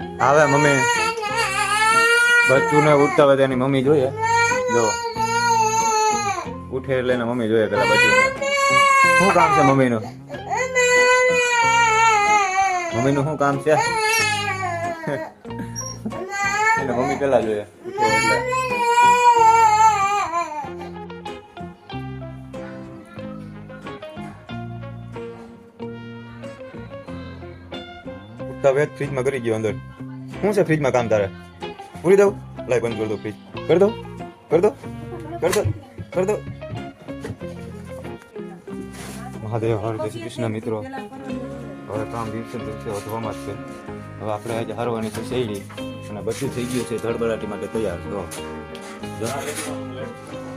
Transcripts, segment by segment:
આવે, મમ્મી. બચ્ચુને ઉઠતા હોય તેની મમ્મી જોઈએ. જો. ઉઠે એટલે મમ્મી જોઈએ પેલા બચ્ચું શું કામ છે મમ્મીનું? મમ્મીનું શું કામ છે? એને મમ્મી પેલા જોઈએ. ઉઠે એટલે. વેત ફ્રીજમાં કરી ગયો અંદર શું છે ફ્રીજમાં કામ તારે પૂરી દઉં લાઈ બંધ કરી દો ફ્રીજ કરી દો કરી દો કરી દો કરી દો મહાદેવ હર જય કૃષ્ણ મિત્રો હવે કામ દિવસે દિવસે વધવામાં જ છે હવે આપણે આજે હારવાની છે શૈલી અને બધું થઈ ગયું છે ધડબડાટી માટે તૈયાર તો.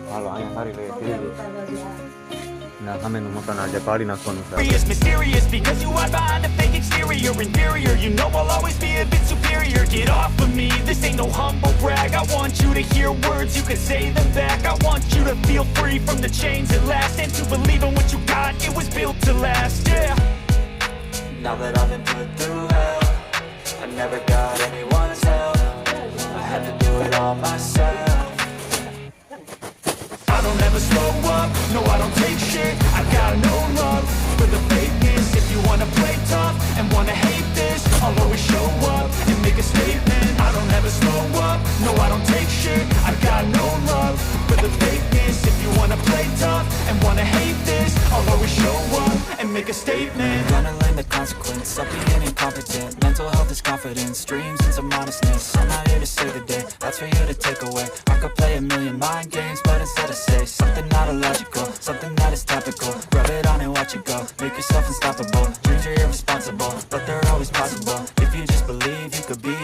હાલો અહીંયા સારી લઈએ થઈ ગયું ના સામેનું મકાન આજે પાડી નાખવાનું છે Mysterious, mysterious because you hide behind a fake exterior Inferior, you know I'll always be a bit superior Get off of me, this ain't no humble brag I want you to hear words, you can say them back I want you to feel free from the chains at last And to believe in what you got, it was built to last, yeah Now that I've been put through wanna hate this. I'll always show up and make a statement. Gonna learn the consequence of being incompetent. Mental health is confidence, dreams and some honestness I'm not here to save the day, that's for you to take away. I could play a million mind games, but instead I say Something not illogical, something that is topical. Rub it on and watch it go, make yourself unstoppable. Dreams are irresponsible, but they're always possible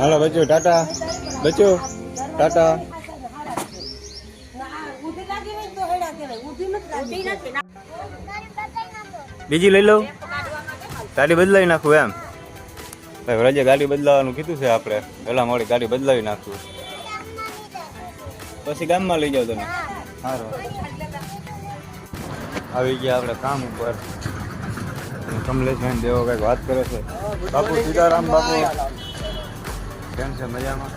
હાલો બચ્યો ટાટા. બચ્યો ટાટા. બીજી લઈ લઉં ગાડી બદલાવી નાખું એમ. ભાઈ રજે ગાડી બદલાવાનું કીધું છે આપણે પહેલા મોડી ગાડી બદલાવી નાખું. પછી ગામમાં લઈ જાઓ તમે. સારું આવી ગયા આપણે કામ ઉપર. કમલેશભાઈ દેવો કંઈક વાત કરે છે. બાપુ સીતારામ બાપુ. કેમ છે? મજામાં?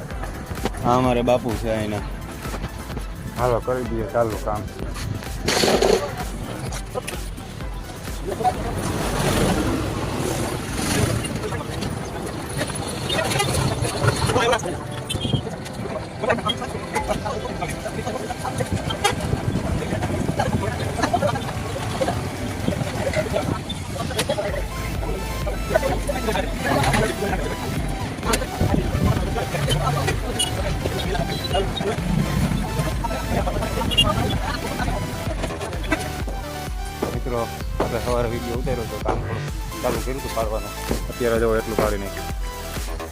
હા મારે બાપુ છે અહીંના. હાલો કરી દઈએ ચાલુ કામ. મિત્રો આપણે સવારે વીડિયો ઉતાર્યો તો કામ પણ ચાલુ કર્યું હતું પાડવાનું. અત્યારે જો એટલું પાડી નાખ્યું.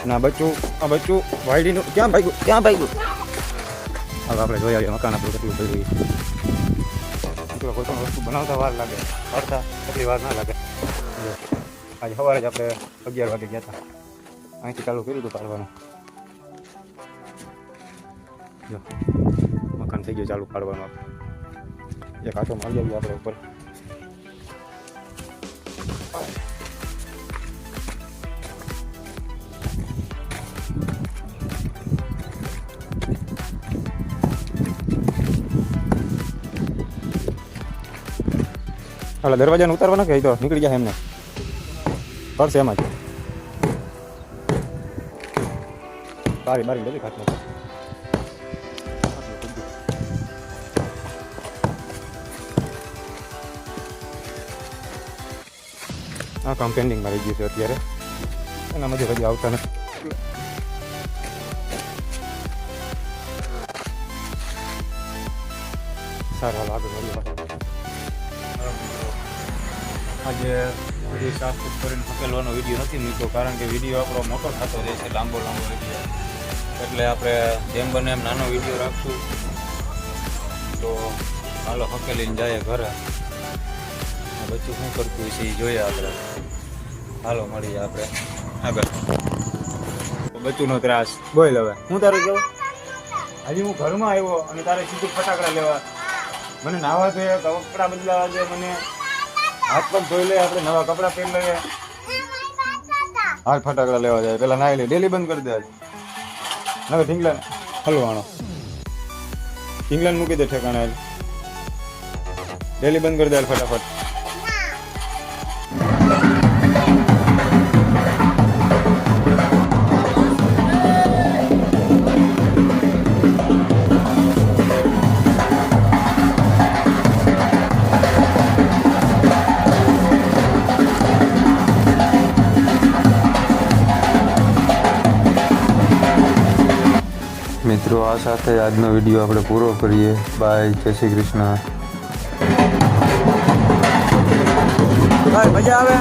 ના બચ્ચું આ બચ્ચું વાયડીનું ક્યાં ભાગ્યું? ક્યાં ભાગ્યું? હવે આપણે જોઈ આવીએ મકાન આપણું કેટલું કર્યું મિત્રો કોઈ પણ વસ્તુ બનાવતા વાર લાગે પાડતા એટલી વાર ના લાગે. આજે સવારે જ આપણે અગિયાર વાગે ગયા હતા. અહીંથી ચાલુ કર્યું હતું પાડવાનું. મકાન થઈ ગયું ચાલુ પાડવાનું એક આટો મારી આવીએ આપણે ઉપર. હાલો, દરવાજાને ઉતારવાના કે તો નીકળી જાય એમને. પડશે એમાં જ. મારી બારી, બધી ખાટલો આ કામ પેન્ડિંગમાં રહી ગયું છે અત્યારે. એના મજા હજી આવતા નથી. સારા આગળ આજે બધી સાફ કરીને ખકેલવાનો વીડિયો નથી મૂક્યો, કારણ કે વીડિયો આપણો મોટો થતો જાય છે, લાંબો લાંબો વીડિયો. એટલે આપણે જેમ બને એમ નાનો વીડિયો રાખશું. તો હાલો હકેલીને જાય ઘરે. બચ્ચું શું કરતું હશે એ જોઈએ આપણે. હાલો મળીએ આપણે. આગળ. બચ્ચુનો ત્રાસ. બોલ હવે. હું તારું કહું હજી હું ઘરમાં આવ્યો અને તારે સીધું ફટાકડા લેવા. મને નાવા જોઈએ કપડાં બદલાવા દે મને હાથ પગ ધોઈ લે આપણે નવા કપડાં પહેરી લઈએ. હાથ ફટાકડા લેવા જાય. પેલા નાઈ લે. ડેલી બંધ કરી દે હવે ઢીંગલા હલવાણો ઢીંગલાને મૂકી દે ઠેકાણે ડેલી બંધ કરી દે ફટાફટ. મિત્રો આ સાથે આજનો વીડિયો આપણે પૂરો કરીએ. બાય જય શ્રી કૃષ્ણ. મજા આવે?